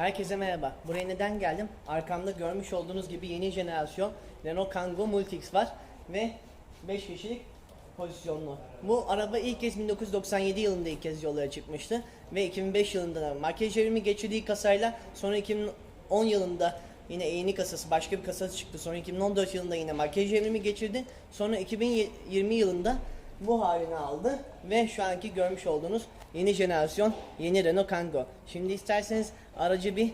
Herkese merhaba. Buraya neden geldim? Arkamda görmüş olduğunuz gibi yeni jenerasyon Renault Kangoo Multix var ve 5 kişilik pozisyonlu. Bu araba ilk kez 1997 yılında ilk kez yollara çıkmıştı ve 2005 yılında da makyaj evrimi geçirdiği kasayla sonra 2010 yılında yine yeni kasası başka bir kasası çıktı. Sonra 2014 yılında yine makyaj evrimi geçirdi. Sonra 2020 yılında bu halini aldı ve şu anki görmüş olduğunuz yeni jenerasyon yeni Renault Kangoo. Şimdi isterseniz aracı bir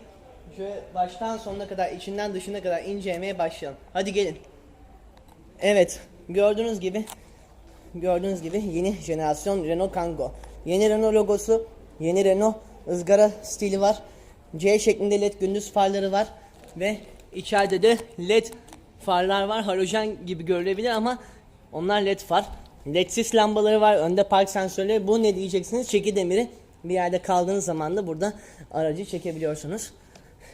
şöyle baştan sonuna kadar içinden dışına kadar incelemeye başlayalım. Hadi gelin. Evet gördüğünüz gibi gördüğünüz gibi yeni jenerasyon Renault Kangoo. Yeni Renault logosu, yeni Renault ızgara stili var. C şeklinde led gündüz farları var ve içeride de led farlar var. Halojen gibi görülebilir ama onlar led far. Ledsiz lambaları var. Önde park sensörleri. Bu ne diyeceksiniz? Çeki demiri. Bir yerde kaldığınız zaman da burada aracı çekebiliyorsunuz.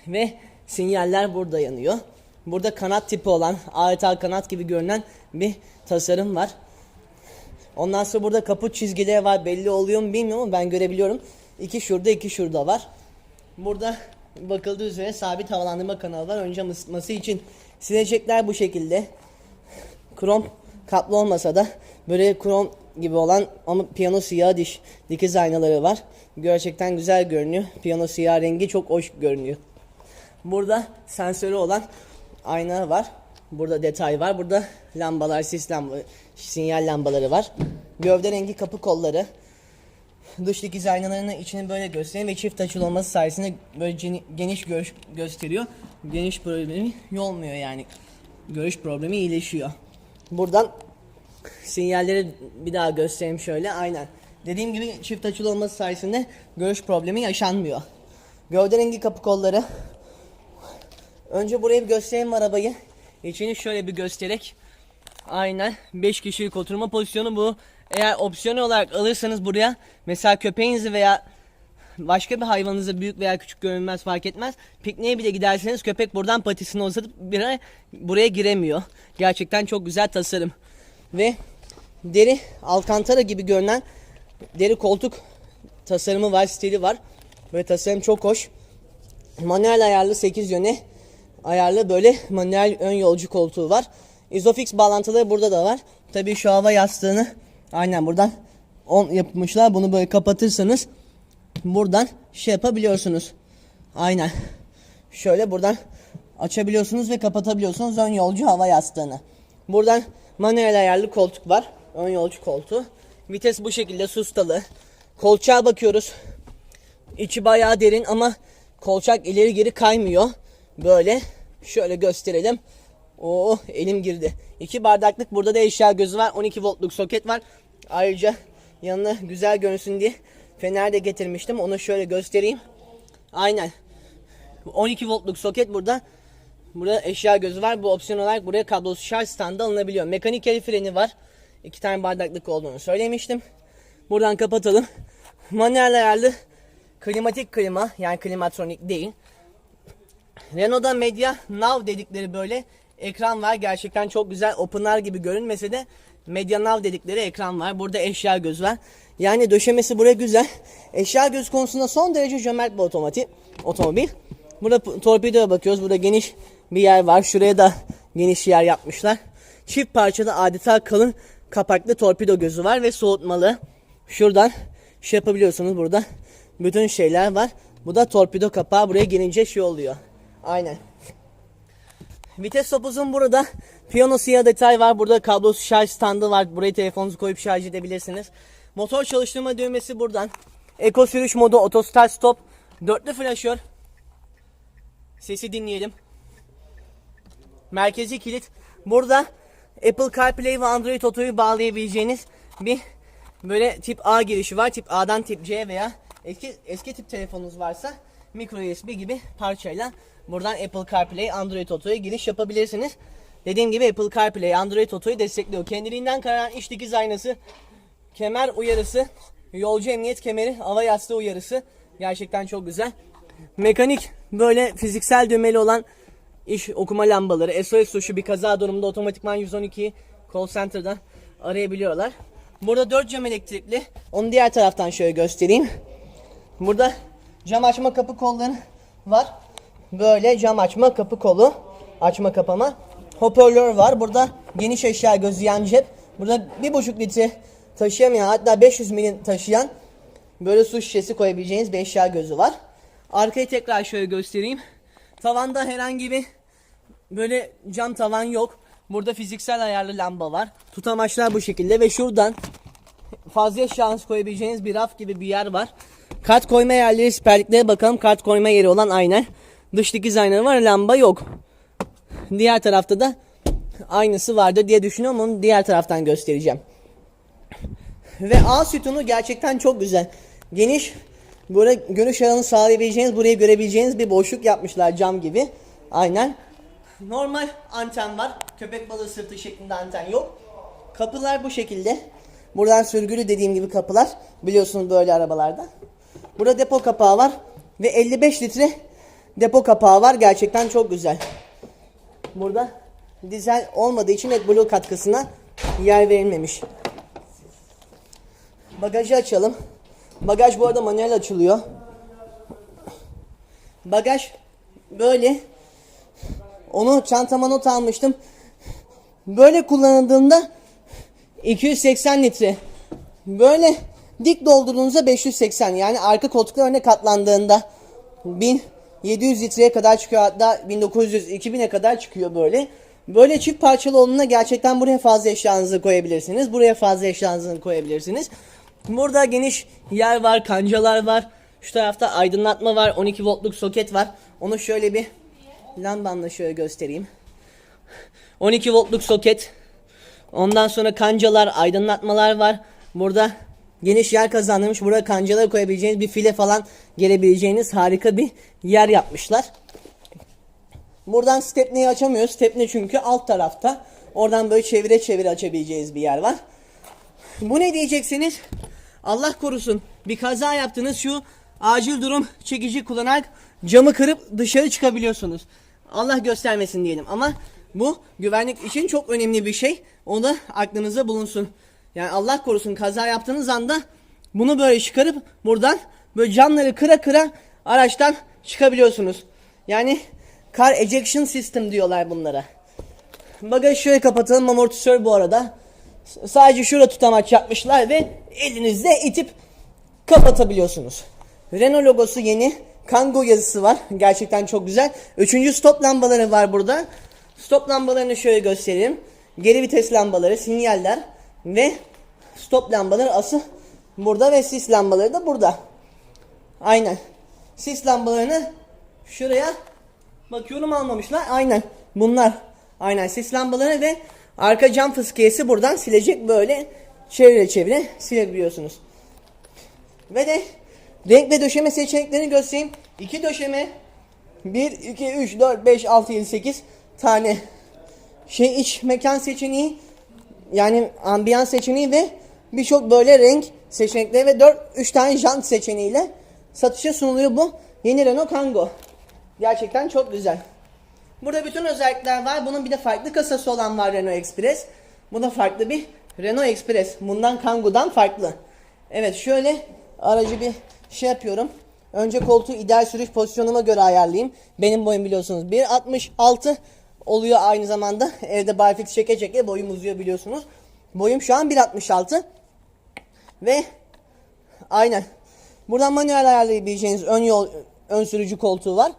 Ve sinyaller burada yanıyor. Burada kanat tipi olan, adeta kanat gibi görünen bir tasarım var. Ondan sonra burada kaput çizgileri var. Belli oluyor mu bilmiyorum ama ben görebiliyorum. İki şurada, iki şurada var. Burada bakıldığı üzere sabit havalandırma kanalı var. Önce ısıtması için silecekler bu şekilde. Krom kaplı olmasa da böyle krom gibi olan ama piyano siyah diş dikiz aynaları var. Gerçekten güzel görünüyor. Piyano siyah rengi çok hoş görünüyor. Burada sensörü olan ayna var. Burada detay var. Burada lambalar, sis lamba, sinyal lambaları var. Gövde rengi kapı kolları. Dış dikiz aynalarını içini böyle gösteriyor ve çift açılı olması sayesinde böyle geni- geniş görüş gösteriyor. Geniş problemi olmuyor yani. Görüş problemi iyileşiyor. Buradan sinyalleri bir daha göstereyim şöyle. Aynen. Dediğim gibi çift açılı olması sayesinde görüş problemi yaşanmıyor. Gövde rengi kapı kolları. Önce buraya bir göstereyim arabayı. İçini şöyle bir göstererek. Aynen 5 kişilik oturma pozisyonu bu. Eğer opsiyon olarak alırsanız buraya mesela köpeğinizi veya başka bir hayvanınızı büyük veya küçük görünmez fark etmez. Pikniğe bile giderseniz köpek buradan patisini uzatıp buraya, buraya giremiyor. Gerçekten çok güzel tasarım. Ve deri alkantara gibi görünen deri koltuk tasarımı var, stili var. Böyle tasarım çok hoş. Manuel ayarlı 8 yöne ayarlı böyle manuel ön yolcu koltuğu var. Isofix bağlantıları burada da var. Tabii şu hava yastığını aynen buradan on yapmışlar. Bunu böyle kapatırsanız buradan şey yapabiliyorsunuz. Aynen. Şöyle buradan açabiliyorsunuz ve kapatabiliyorsunuz ön yolcu hava yastığını. Buradan manuel ayarlı koltuk var. Ön yolcu koltuğu. Vites bu şekilde sustalı. Kolçağa bakıyoruz. İçi bayağı derin ama kolçak ileri geri kaymıyor. Böyle şöyle gösterelim. Oo elim girdi. İki bardaklık burada da eşya gözü var. 12 voltluk soket var. Ayrıca yanına güzel görünsün diye fener de getirmiştim. Onu şöyle göstereyim. Aynen. 12 voltluk soket burada. Burada eşya gözü var. Bu opsiyon olarak buraya kablosuz şarj standı alınabiliyor. Mekanik el freni var. İki tane bardaklık olduğunu söylemiştim. Buradan kapatalım. Manuel ayarlı klimatik klima yani klimatronik değil. Renault'da Media Now dedikleri böyle ekran var. Gerçekten çok güzel. OpenR gibi görünmese de Media Now dedikleri ekran var. Burada eşya göz var. Yani döşemesi buraya güzel. Eşya göz konusunda son derece cömert bir otomatik otomobil. Burada torpidoya bakıyoruz. Burada geniş bir yer var. Şuraya da geniş yer yapmışlar. Çift parçada adeta kalın kapaklı torpido gözü var ve soğutmalı. Şuradan şey yapabiliyorsunuz burada. Bütün şeyler var. Bu da torpido kapağı buraya gelince şey oluyor. Aynen. Vites topuzun burada piyano siyah detay var. Burada kablosuz şarj standı var. Buraya telefonunuzu koyup şarj edebilirsiniz. Motor çalıştırma düğmesi buradan. Eko sürüş modu, auto start stop. Dörtlü flaşör. Sesi dinleyelim. Merkezi kilit. Burada Apple CarPlay ve Android Auto'yu bağlayabileceğiniz bir böyle tip A girişi var. Tip A'dan tip C veya eski eski tip telefonunuz varsa micro USB gibi parçayla buradan Apple CarPlay, Android Auto'ya giriş yapabilirsiniz. Dediğim gibi Apple CarPlay, Android Auto'yu destekliyor. Kendiliğinden kararan iç dikiz aynası, kemer uyarısı, yolcu emniyet kemeri, hava yastığı uyarısı gerçekten çok güzel. Mekanik böyle fiziksel düğmeli olan iş okuma lambaları, SOS tuşu bir kaza durumunda otomatikman 112 call center'dan arayabiliyorlar. Burada 4 cam elektrikli. Onu diğer taraftan şöyle göstereyim. Burada cam açma kapı kolları var. Böyle cam açma kapı kolu. Açma kapama. Hoparlör var. Burada geniş eşya gözü yan cep. Burada bir buçuk litre taşıyamayan hatta 500 milin taşıyan böyle su şişesi koyabileceğiniz bir eşya gözü var. Arkayı tekrar şöyle göstereyim. Tavanda herhangi bir böyle cam tavan yok. Burada fiziksel ayarlı lamba var. Tutamaçlar bu şekilde ve şuradan fazla şans koyabileceğiniz bir raf gibi bir yer var. Kart koyma yerleri siperliklere bakalım. Kart koyma yeri olan ayna. Dış dikiz aynaları var lamba yok. Diğer tarafta da aynısı vardı diye düşünüyorum. Onu diğer taraftan göstereceğim. Ve A sütunu gerçekten çok güzel. Geniş böyle görüş alanı sağlayabileceğiniz, burayı görebileceğiniz bir boşluk yapmışlar cam gibi. Aynen. Normal anten var. Köpek balığı sırtı şeklinde anten yok. Kapılar bu şekilde. Buradan sürgülü dediğim gibi kapılar. Biliyorsunuz böyle arabalarda. Burada depo kapağı var. Ve 55 litre depo kapağı var. Gerçekten çok güzel. Burada dizel olmadığı için AdBlue katkısına yer verilmemiş. Bagajı açalım. Bagaj bu arada manuel açılıyor. Bagaj böyle. Onu çantama not almıştım. Böyle kullanıldığında 280 litre. Böyle dik doldurduğunuzda 580 yani arka koltuklar öne katlandığında 1700 litreye kadar çıkıyor hatta 1900 2000'e kadar çıkıyor böyle. Böyle çift parçalı olduğunda gerçekten buraya fazla eşyanızı koyabilirsiniz. Buraya fazla eşyanızı koyabilirsiniz. Burada geniş yer var, kancalar var. Şu tarafta aydınlatma var, 12 voltluk soket var. Onu şöyle bir lambamla şöyle göstereyim. 12 voltluk soket. Ondan sonra kancalar, aydınlatmalar var. Burada geniş yer kazandırmış. Burada kancaları koyabileceğiniz bir file falan gelebileceğiniz harika bir yer yapmışlar. Buradan stepneyi açamıyoruz. Stepne çünkü alt tarafta. Oradan böyle çevire çevire açabileceğiniz bir yer var. Bu ne diyeceksiniz? Allah korusun bir kaza yaptınız şu acil durum çekici kullanarak camı kırıp dışarı çıkabiliyorsunuz. Allah göstermesin diyelim ama bu güvenlik için çok önemli bir şey. Onu da aklınızda bulunsun. Yani Allah korusun kaza yaptığınız anda bunu böyle çıkarıp buradan böyle camları kıra kıra araçtan çıkabiliyorsunuz. Yani car ejection system diyorlar bunlara. Bagajı şöyle kapatalım amortisör bu arada. Sadece şurada tutamaç yapmışlar ve elinizle itip kapatabiliyorsunuz. Renault logosu yeni. Kangoo yazısı var. Gerçekten çok güzel. Üçüncü stop lambaları var burada. Stop lambalarını şöyle göstereyim. Geri vites lambaları, sinyaller ve stop lambaları asıl burada ve sis lambaları da burada. Aynen. Sis lambalarını şuraya bakıyorum almamışlar. Aynen. Bunlar. Aynen sis lambaları ve arka cam fıskiyesi buradan silecek böyle çevire çevire silebiliyorsunuz. Ve de renk ve döşeme seçeneklerini göstereyim. İki döşeme 1, 2, 3, 4, 5, 6, 7, 8 tane şey iç mekan seçeneği yani ambiyans seçeneği ve birçok böyle renk seçenekleri ve 4 3 tane jant seçeneğiyle satışa sunuluyor bu yeni Renault Kangoo. Gerçekten çok güzel. Burada bütün özellikler var. Bunun bir de farklı kasası olan var Renault Express. Bu da farklı bir Renault Express. Bundan Kangoo'dan farklı. Evet şöyle aracı bir şey yapıyorum. Önce koltuğu ideal sürüş pozisyonuma göre ayarlayayım. Benim boyum biliyorsunuz 1.66 oluyor aynı zamanda. Evde barfix çeke çeke boyum uzuyor biliyorsunuz. Boyum şu an 1.66. Ve aynen. Buradan manuel ayarlayabileceğiniz ön yol ön sürücü koltuğu var.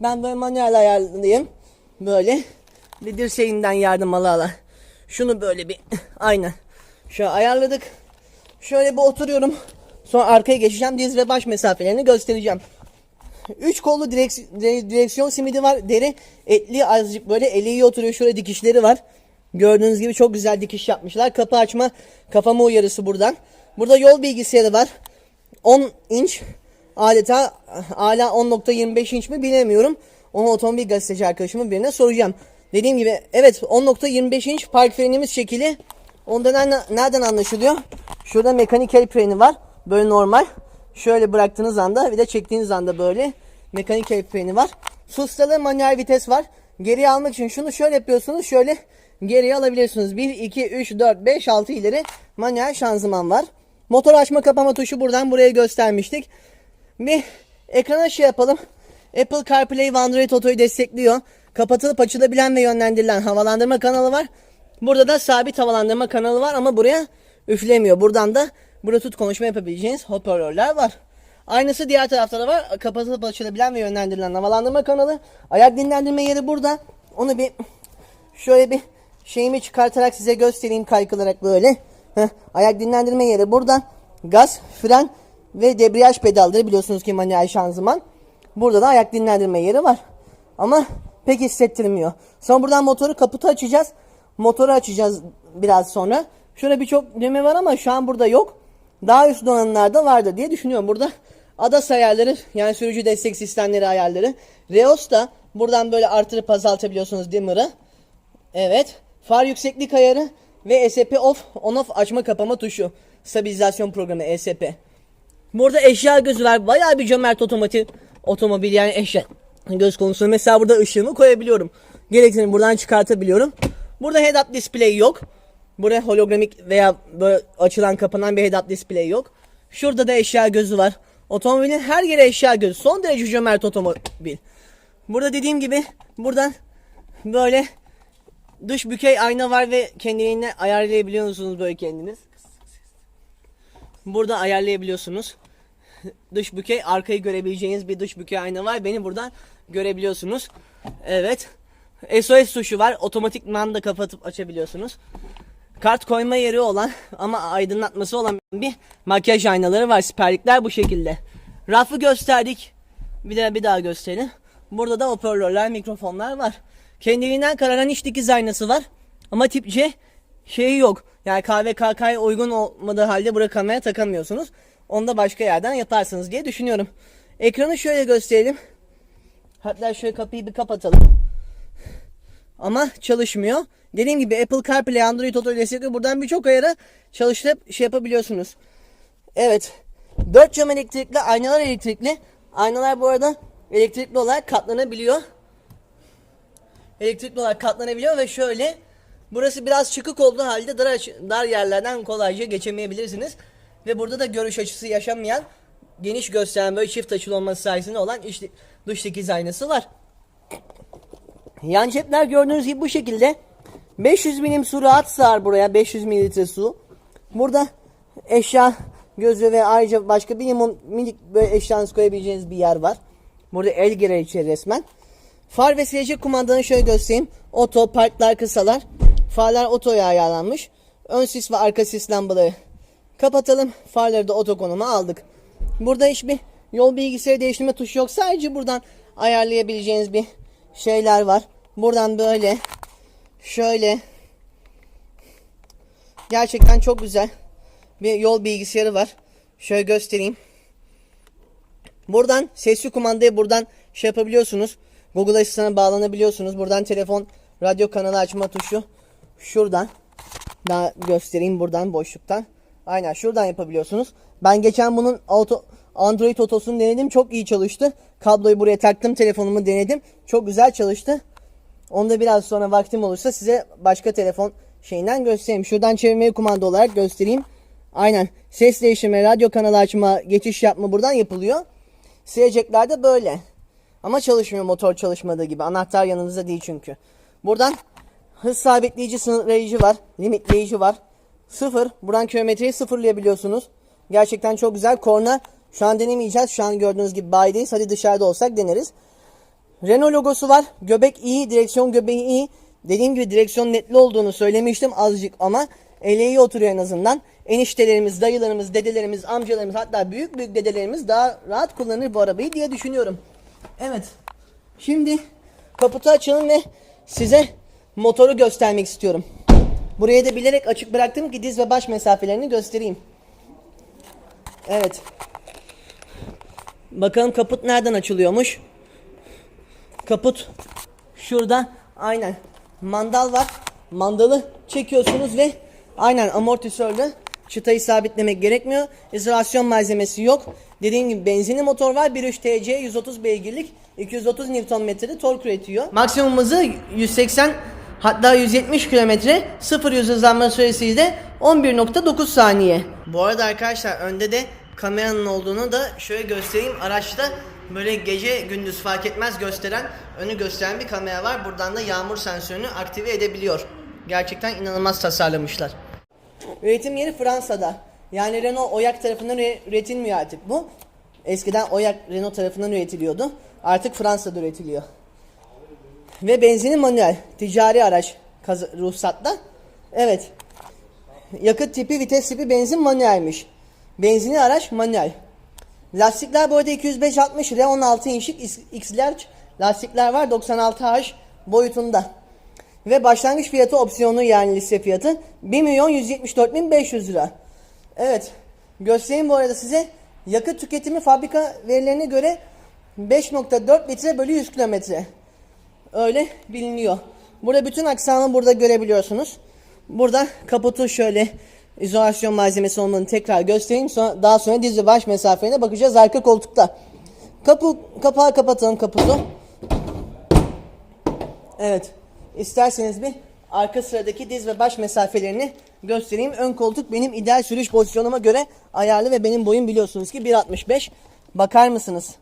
Ben böyle manuel ayarlayayım. Böyle bir dirseğinden yardım ala ala. Şunu böyle bir aynen. Şöyle ayarladık. Şöyle bir oturuyorum. Sonra arkaya geçeceğim. Diz ve baş mesafelerini göstereceğim. Üç kollu direks- dire- direksiyon simidi var. Deri etli azıcık böyle eli iyi oturuyor. Şöyle dikişleri var. Gördüğünüz gibi çok güzel dikiş yapmışlar. Kapı açma, kafama uyarısı buradan. Burada yol bilgisayarı var. 10 inç adeta hala 10.25 inç mi bilemiyorum. Onu otomobil gazeteci arkadaşımın birine soracağım. Dediğim gibi evet 10.25 inç park frenimiz şekili. Ondan ne- nereden anlaşılıyor? Şurada mekanik el freni var. Böyle normal. Şöyle bıraktığınız anda bir de çektiğiniz anda böyle mekanik el freni var. Sustalı manuel vites var. Geriye almak için şunu şöyle yapıyorsunuz. Şöyle geriye alabiliyorsunuz. 1, 2, 3, 4, 5, 6 ileri manuel şanzıman var. Motor açma kapama tuşu buradan buraya göstermiştik. Bir ekrana şey yapalım. Apple CarPlay ve Android Auto'yu destekliyor. Kapatılıp açılabilen ve yönlendirilen havalandırma kanalı var. Burada da sabit havalandırma kanalı var ama buraya üflemiyor. Buradan da Bluetooth konuşma yapabileceğiniz hoparlörler var. Aynısı diğer tarafta da var. Kapatılıp açılabilen ve yönlendirilen havalandırma kanalı. Ayak dinlendirme yeri burada. Onu bir şöyle bir şeyimi çıkartarak size göstereyim kaykılarak böyle. Heh, ayak dinlendirme yeri burada. Gaz, fren ve debriyaj pedalları biliyorsunuz ki manuel şanzıman. Burada da ayak dinlendirme yeri var. Ama pek hissettirmiyor. Sonra buradan motoru kaputu açacağız. Motoru açacağız biraz sonra. Şurada birçok düğme var ama şu an burada yok. Daha üst donanımlarda vardır diye düşünüyorum. Burada ADAS ayarları yani sürücü destek sistemleri ayarları. Reos da buradan böyle artırıp azaltabiliyorsunuz dimmer'ı. Evet. Far yükseklik ayarı ve ESP off on off açma kapama tuşu. Stabilizasyon programı ESP. Burada eşya gözü var. Bayağı bir cömert otomotiv otomobil yani eşya göz konusunda. Mesela burada ışığımı koyabiliyorum. Gerektiğini buradan çıkartabiliyorum. Burada head up display yok. Burada hologramik veya böyle açılan kapanan bir head up display yok. Şurada da eşya gözü var. Otomobilin her yeri eşya gözü. Son derece cömert otomobil. Burada dediğim gibi buradan böyle dış bükey ayna var ve kendiliğine ayarlayabiliyor musunuz böyle kendiniz? Burada ayarlayabiliyorsunuz. Dış bükey arkayı görebileceğiniz bir dış bükey ayna var. Beni buradan görebiliyorsunuz. Evet. SOS tuşu var. Otomatikman da kapatıp açabiliyorsunuz. Kart koyma yeri olan ama aydınlatması olan bir makyaj aynaları var. Siperlikler bu şekilde. Rafı gösterdik. Bir de bir daha gösterelim. Burada da hoparlörler, mikrofonlar var. Kendiliğinden kararan iç dikiz aynası var. Ama tip C şeyi yok. Yani KVKK'ya uygun olmadığı halde buraya kamera takamıyorsunuz. Onu da başka yerden yaparsınız diye düşünüyorum. Ekranı şöyle gösterelim. Hatta şöyle kapıyı bir kapatalım. Ama çalışmıyor. Dediğim gibi Apple CarPlay, Android Auto destekli buradan birçok ayara çalıştırıp şey yapabiliyorsunuz. Evet. 4 cam elektrikli, aynalar elektrikli. Aynalar bu arada elektrikli olarak katlanabiliyor. Elektrikli olarak katlanabiliyor ve şöyle burası biraz çıkık olduğu halde dar, dar yerlerden kolayca geçemeyebilirsiniz. Ve burada da görüş açısı yaşamayan geniş gösteren böyle çift açılı olması sayesinde olan iç, dış dikiz aynası var. Yan cepler gördüğünüz gibi bu şekilde. 500 milim su rahat sığar buraya. 500 mililitre su. Burada eşya gözü ve ayrıca başka bir limon minik böyle eşyanızı koyabileceğiniz bir yer var. Burada el girer içeri resmen. Far ve silecek kumandanı şöyle göstereyim. Oto, parklar, kısalar. Farlar otoya ayarlanmış. Ön sis ve arka sis lambaları kapatalım. Farları da oto konuma aldık. Burada hiçbir yol bilgisayarı değiştirme tuşu yok. Sadece buradan ayarlayabileceğiniz bir şeyler var. Buradan böyle şöyle gerçekten çok güzel bir yol bilgisayarı var. Şöyle göstereyim. Buradan sesli kumandayı buradan şey yapabiliyorsunuz. Google Asistan'a bağlanabiliyorsunuz. Buradan telefon radyo kanalı açma tuşu şuradan. Daha göstereyim buradan boşluktan. Aynen şuradan yapabiliyorsunuz. Ben geçen bunun auto, Android otosunu denedim. Çok iyi çalıştı. Kabloyu buraya taktım. Telefonumu denedim. Çok güzel çalıştı. Onu da biraz sonra vaktim olursa size başka telefon şeyinden göstereyim. Şuradan çevirmeyi kumanda olarak göstereyim. Aynen. Ses değiştirme, radyo kanalı açma, geçiş yapma buradan yapılıyor. Silecekler de böyle. Ama çalışmıyor motor çalışmadığı gibi. Anahtar yanınızda değil çünkü. Buradan hız sabitleyici sınırlayıcı var. Limitleyici var. Sıfır. Buradan kilometreyi sıfırlayabiliyorsunuz. Gerçekten çok güzel. Korna şu an denemeyeceğiz. Şu an gördüğünüz gibi bayideyiz. Hadi dışarıda olsak deneriz. Renault logosu var. Göbek iyi. Direksiyon göbeği iyi. Dediğim gibi direksiyon netli olduğunu söylemiştim azıcık ama ele iyi oturuyor en azından. Eniştelerimiz, dayılarımız, dedelerimiz, amcalarımız hatta büyük büyük dedelerimiz daha rahat kullanır bu arabayı diye düşünüyorum. Evet. Şimdi kaputu açalım ve size motoru göstermek istiyorum. Burayı da bilerek açık bıraktım ki diz ve baş mesafelerini göstereyim. Evet. Bakalım kaput nereden açılıyormuş? Kaput şurada aynen mandal var. Mandalı çekiyorsunuz ve aynen amortisörlü çıtayı sabitlemek gerekmiyor. İzolasyon malzemesi yok. Dediğim gibi benzinli motor var. 1.3 TC 130 beygirlik 230 Nm'de tork üretiyor. Maksimum hızı 180 hatta 170 km 0 100 hızlanma süresi de 11.9 saniye. Bu arada arkadaşlar önde de kameranın olduğunu da şöyle göstereyim. Araçta böyle gece gündüz fark etmez gösteren, önü gösteren bir kamera var. Buradan da yağmur sensörünü aktive edebiliyor. Gerçekten inanılmaz tasarlamışlar. Üretim yeri Fransa'da. Yani Renault Oyak tarafından üre- üretilmiyor artık bu. Eskiden Oyak Renault tarafından üretiliyordu. Artık Fransa'da üretiliyor. Ve benzini manuel. Ticari araç ruhsatla. Evet. Yakıt tipi, vites tipi benzin manuelmiş. Benzinli araç manuel. Lastikler bu arada 205-60 R16 inçlik X-Large lastikler var 96H boyutunda. Ve başlangıç fiyatı opsiyonu yani liste fiyatı 1 milyon 174 bin 500 lira. Evet. Göstereyim bu arada size. Yakıt tüketimi fabrika verilerine göre 5.4 litre bölü 100 kilometre. Öyle biliniyor. Burada bütün aksamı burada görebiliyorsunuz. Burada kaputu şöyle izolasyon malzemesi olmanı tekrar göstereyim. Sonra, daha sonra diz ve baş mesafeline bakacağız arka koltukta. Kapı, kapağı kapatalım kaputu. Evet. İsterseniz bir arka sıradaki diz ve baş mesafelerini göstereyim. Ön koltuk benim ideal sürüş pozisyonuma göre ayarlı ve benim boyum biliyorsunuz ki 1.65. Bakar mısınız?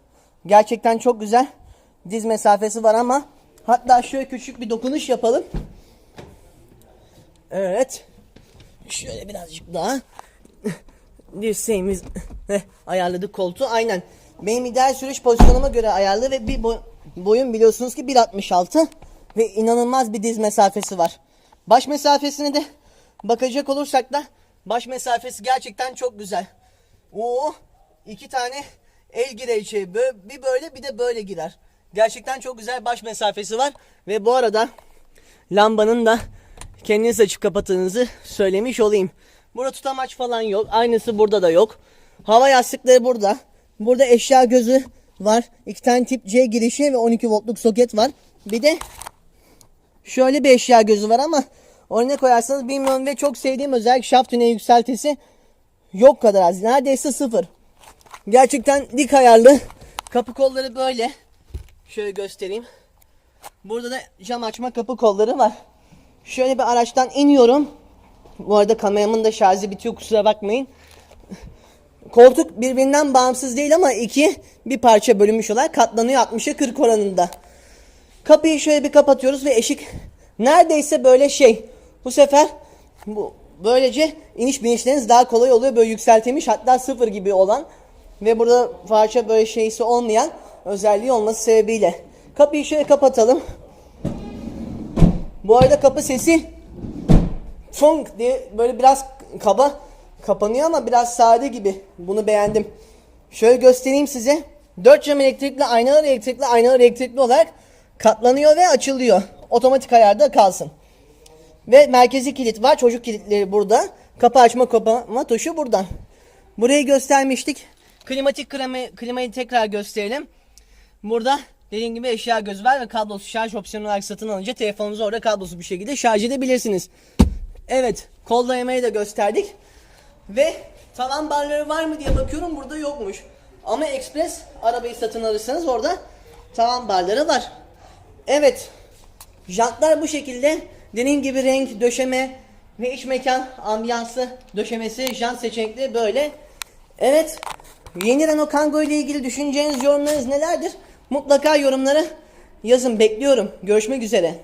Gerçekten çok güzel diz mesafesi var ama hatta şöyle küçük bir dokunuş yapalım. Evet. Şöyle birazcık daha. Dirseğimiz ayarladık koltuğu. Aynen. Benim ideal sürüş pozisyonuma göre ayarlı ve bir boy- boyum biliyorsunuz ki 1.66 ve inanılmaz bir diz mesafesi var. Baş mesafesine de bakacak olursak da baş mesafesi gerçekten çok güzel. Oo, iki tane el girer. Bö- Bir böyle bir de böyle girer. Gerçekten çok güzel baş mesafesi var ve bu arada lambanın da kendiniz açıp kapattığınızı söylemiş olayım. Burada tutamaç falan yok. Aynısı burada da yok. Hava yastıkları burada. Burada eşya gözü var. İki tane tip C girişi ve 12 voltluk soket var. Bir de şöyle bir eşya gözü var ama onu ne koyarsanız bilmiyorum ve çok sevdiğim özellik şaft tüneyi yükseltisi yok kadar az. Neredeyse sıfır. Gerçekten dik ayarlı. Kapı kolları böyle. Şöyle göstereyim. Burada da cam açma kapı kolları var. Şöyle bir araçtan iniyorum. Bu arada kameramın da şarjı bitiyor kusura bakmayın. Koltuk birbirinden bağımsız değil ama iki bir parça bölünmüş olarak katlanıyor 60'a 40 oranında. Kapıyı şöyle bir kapatıyoruz ve eşik neredeyse böyle şey. Bu sefer bu böylece iniş binişleriniz daha kolay oluyor. Böyle yükseltilmiş hatta sıfır gibi olan ve burada parça böyle şeysi olmayan özelliği olması sebebiyle. Kapıyı şöyle kapatalım. Bu arada kapı sesi funk diye böyle biraz kaba kapanıyor ama biraz sade gibi. Bunu beğendim. Şöyle göstereyim size. 4 cam elektrikli, aynalar elektrikli, aynalar elektrikli olarak katlanıyor ve açılıyor. Otomatik ayarda kalsın. Ve merkezi kilit var. Çocuk kilitleri burada. Kapı açma kapama tuşu buradan. Burayı göstermiştik. Klimatik klima, klimayı tekrar gösterelim. Burada dediğim gibi eşya gözü var ve kablosuz şarj opsiyonu olarak satın alınca telefonunuzu orada kablosuz bir şekilde şarj edebilirsiniz. Evet, kol dayamayı da gösterdik. Ve tavan barları var mı diye bakıyorum burada yokmuş. Ama Express arabayı satın alırsanız orada tavan barları var. Evet, jantlar bu şekilde. Dediğim gibi renk, döşeme ve iç mekan ambiyansı, döşemesi, jant seçenekleri böyle. Evet, yeni Renault Kangoo ile ilgili düşüneceğiniz yorumlarınız nelerdir? Mutlaka yorumlara yazın bekliyorum. Görüşmek üzere.